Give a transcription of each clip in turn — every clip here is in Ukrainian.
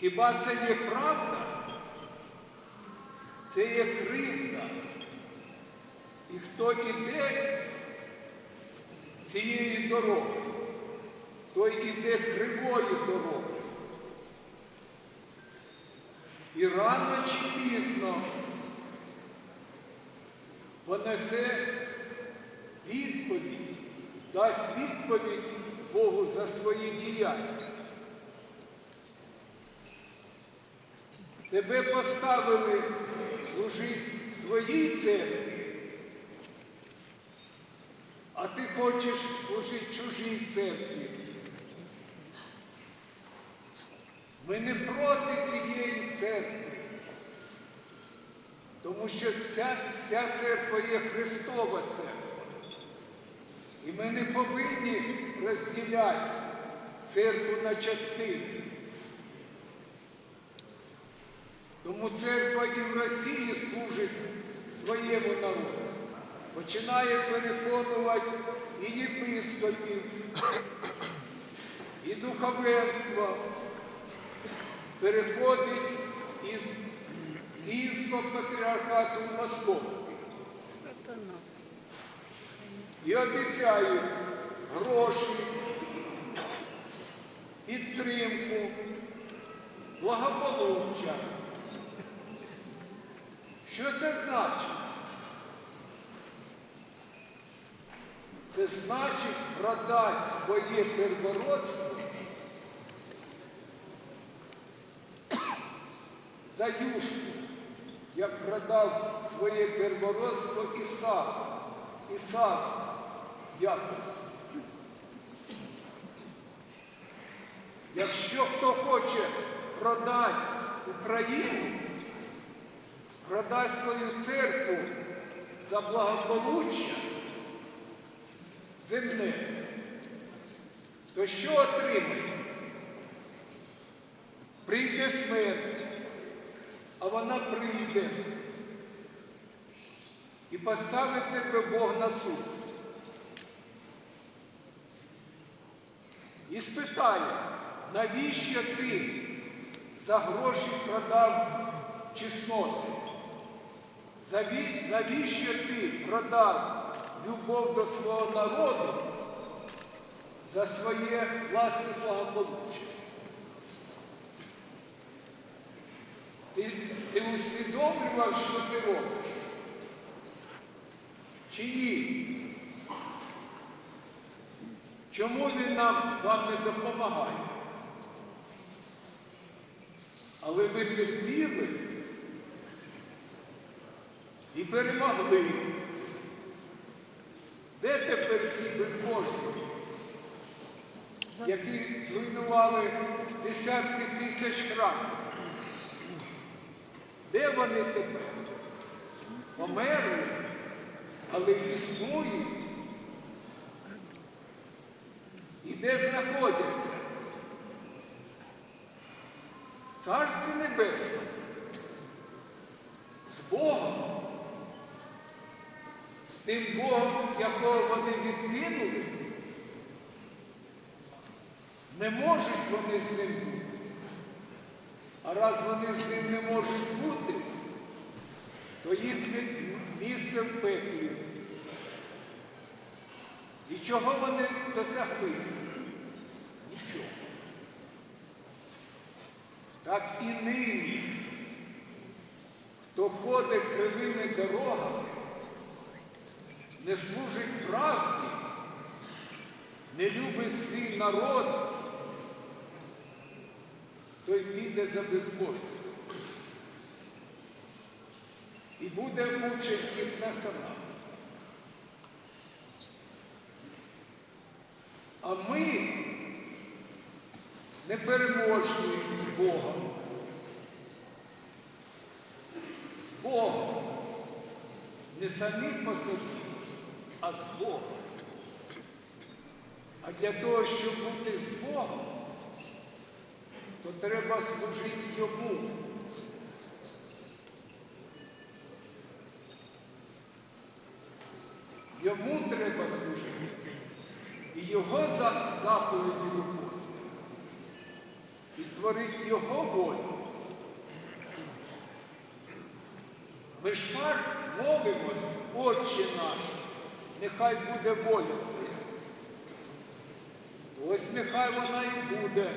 Хіба це є правда? Це є кривда. І хто іде цією дорогою, той іде кривою дорогою. І рано чи пізно понесе відповідь, дасть відповідь Богу за свої діяння. Тебе поставили служити своїй церкві, а ти хочеш служити чужій церкві. Ми не проти тієї церкви, тому що вся, вся церква є Христова церква. І ми не повинні розділяти церкву на частини. Тому церква і в Росії служить своєму народу. Починає переконувати і єпископів, і духовенство, переходить із Київського патріархату в Московський. І обіцяють гроші, підтримку, благополуччя. Що це значить? Це значить продати своє первородство за юшку, як продав своє первородство Ісак. Ісак Яков. Якщо хто хоче продати Україну, продасть свою церкву за благополуччя земне, то що отримає? Прийде смерть, а вона прийде і поставить тебе Бог на суд. І спитає, навіщо ти за гроші продав чесноти? Навіщо ти продав любов до свого народу за своє власне благополуччя? Ти, ти усвідомлював, що ти робиш? Чи ні? Чому він нам вам не допомагає? Але ви терпіли перемогли. Де тепер ці безбожні, які зруйнували десятки тисяч храмів? Де вони тепер? Померли, але існують. І де знаходяться? В Царстві Небесному. З Богом. Тим Богом, якого вони відкинули, не можуть вони з ним бути. А раз вони з ним не можуть бути, то їхнє місце в пеклі. І чого вони досягли? Нічого. Так і нині, хто ходить кривими дорогами, не служить правді, не любить свій народ, той піде за безбожним. І буде участь на сама. А ми непереможні з Богом. З Богом. Не самі по собі, а з Богом. А для того, щоб бути з Богом, то треба служити йому. Йому треба служити. І його заповіді виконувати. І творить Його волю. Ми ж так молимось, Отче наш, нехай буде воля Твоя. Ось нехай вона і буде.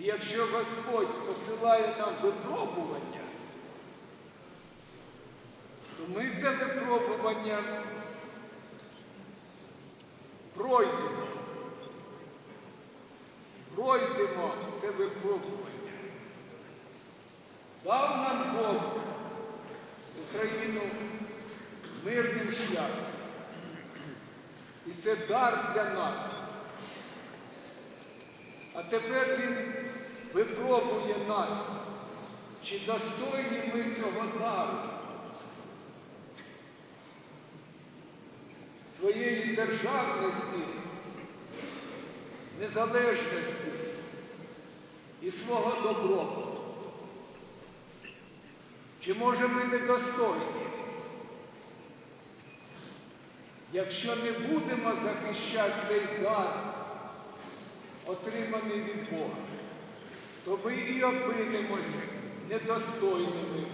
І якщо Господь посилає нам випробування, то ми це випробування пройдемо. Пройдемо це випробування. Дав нам Бог Україну мирним шляхом. І це дар для нас. А тепер Він випробує нас, чи достойні ми цього дару, своєї державності, незалежності і свого добробуту. Чи може ми недостойні? Якщо не будемо захищати цей дар, отриманий від Бога, то ми і опинимось недостойними.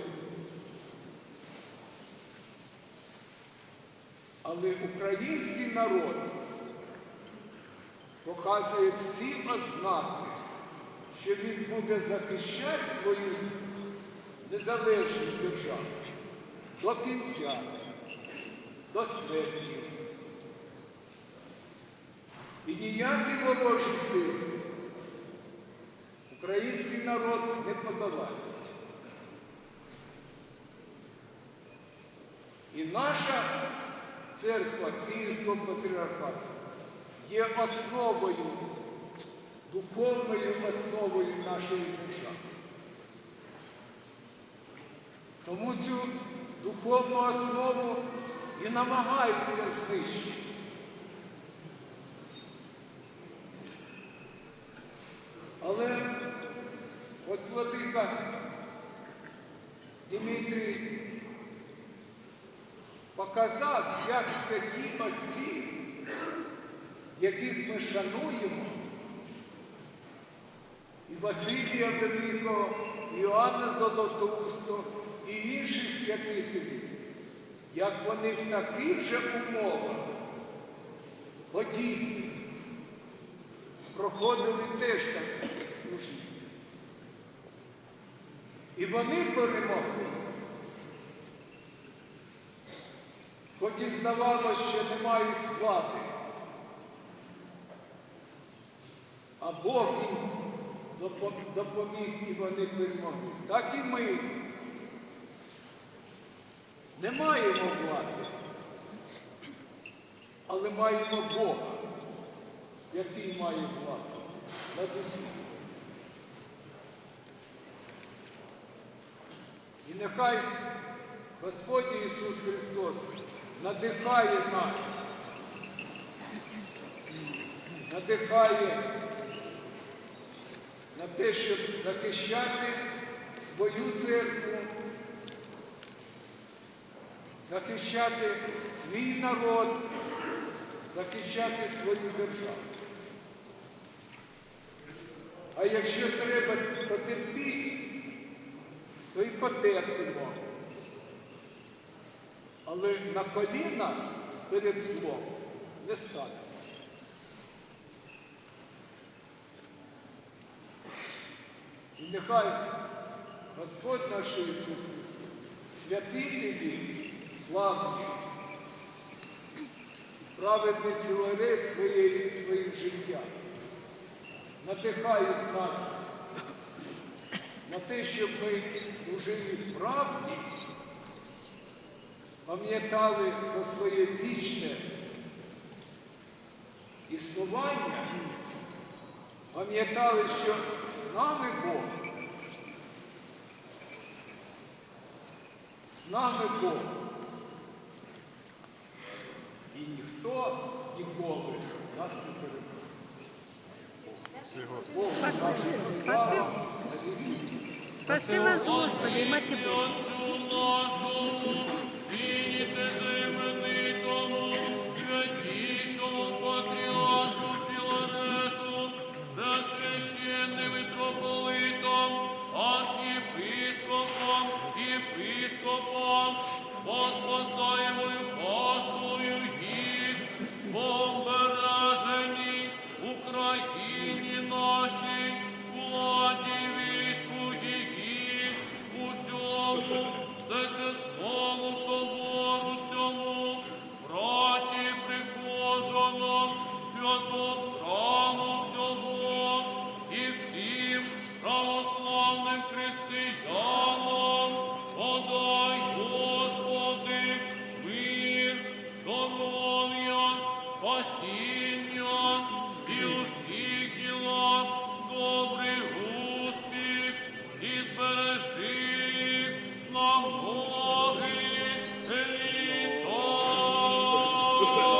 Але український народ показує всі ознаки, що він буде захищати свою незалежну державу до кінця, до смерті. І ніякі ворожі сили український народ не подолає. І наша церква Київського патріархату є основою, духовною основою нашої держави. Тому цю духовну основу і намагаються знищити. Але ось владика Дмитрій показав, як святі отці, яких ми шануємо, і Василія Великого, і Іоанна Золотоустого, і інших святителів, як вони в таких же умовах подібні проходили теж таке служіння. І вони перемогли. Хоч і здавалося, що не мають влади. А Бог їм допоміг і вони перемогли. Так і ми не маємо влади, але маємо Бога, який має владу над усім. І нехай Господь Ісус Христос надихає нас, надихає на те, щоб захищати свою церкву, захищати свій народ, захищати свою державу. А якщо треба потерпіти, то і потерпимо. Але на коліна перед злом не станемо. І нехай Господь наш Ісус Христос, святий Він, славний, праведний своєї, своїм життям, надихають нас на те, щоб ми служили правді, пам'ятали про своє вічне існування, пам'ятали, що з нами Бог, з нами Бог. ніколи нас не переможе. Спаси нас, Господи, і мати Божу. Господь Amen.